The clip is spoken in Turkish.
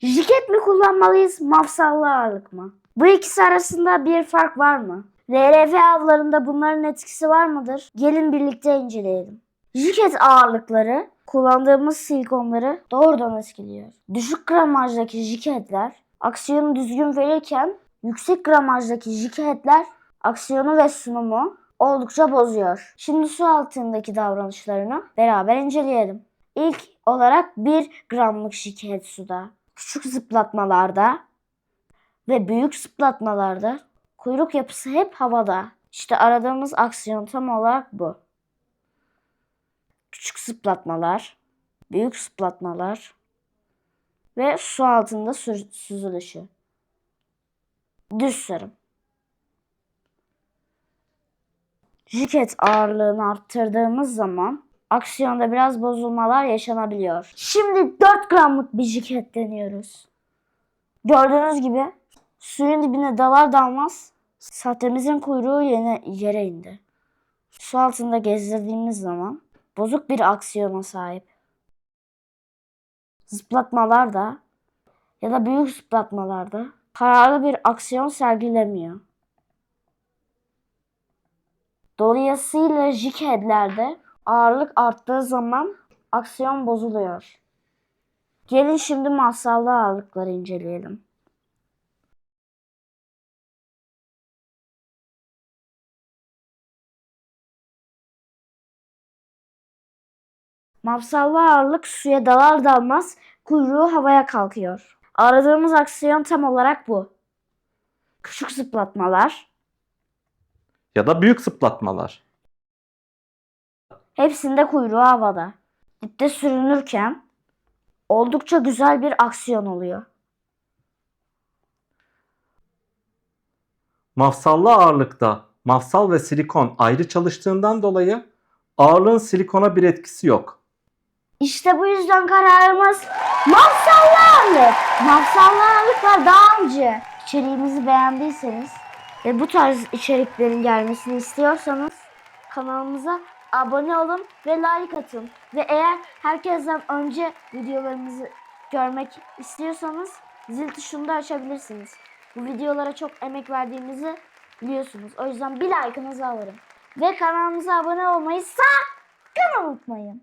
Jiket mi kullanmalıyız, mafsallı ağırlık mı? Bu ikisi arasında bir fark var mı? RRF avlarında bunların etkisi var mıdır? Gelin birlikte inceleyelim. Jiket ağırlıkları kullandığımız silikonları doğrudan etkiliyor. Düşük gramajdaki jiketler aksiyonu düzgün verirken yüksek gramajdaki jiketler aksiyonu ve sunumu oldukça bozuyor. Şimdi su altındaki davranışlarını beraber inceleyelim. İlk olarak 1 gramlık jiket suda, küçük zıplatmalarda ve büyük zıplatmalarda kuyruk yapısı hep havada. İşte aradığımız aksiyon tam olarak bu. Küçük zıplatmalar, büyük zıplatmalar ve su altında sü- süzülüşü. Düz sarım. Jiket ağırlığını arttırdığımız zaman aksiyonda biraz bozulmalar yaşanabiliyor. Şimdi 4 gramlık bir jiket deniyoruz. Gördüğünüz gibi suyun dibine dalar dalmaz sahtemizin kuyruğu yine yere indi. Su altında gezdirdiğimiz zaman bozuk bir aksiyona sahip. Zıplatmalarda ya da büyük zıplatmalarda kararlı bir aksiyon sergilemiyor. Dolayısıyla jikheadlerde ağırlık arttığı zaman aksiyon bozuluyor. Gelin şimdi masallı ağırlıkları inceleyelim. Mafsallı ağırlık suya dalar dalmaz kuyruğu havaya kalkıyor. Aradığımız aksiyon tam olarak bu. Küçük zıplatmalar, Ya da büyük zıplatmalar. Hepsinde kuyruğu havada. Dipte sürünürken oldukça güzel bir aksiyon oluyor. Mafsallı ağırlıkta mafsal ve silikon ayrı çalıştığından dolayı ağırlığın silikona bir etkisi yok. İşte bu yüzden kararımız mafsallı ağırlık. Mafsallı ağırlıklar daha önce. İçeriğimizi beğendiyseniz ve bu tarz içeriklerin gelmesini istiyorsanız kanalımıza abone olun ve like atın. Ve eğer herkesten önce videolarımızı görmek istiyorsanız zil tuşunu da açabilirsiniz. Bu videolara çok emek verdiğimizi biliyorsunuz. O yüzden bir like'ınızı alırım. Ve kanalımıza abone olmayı sakın unutmayın.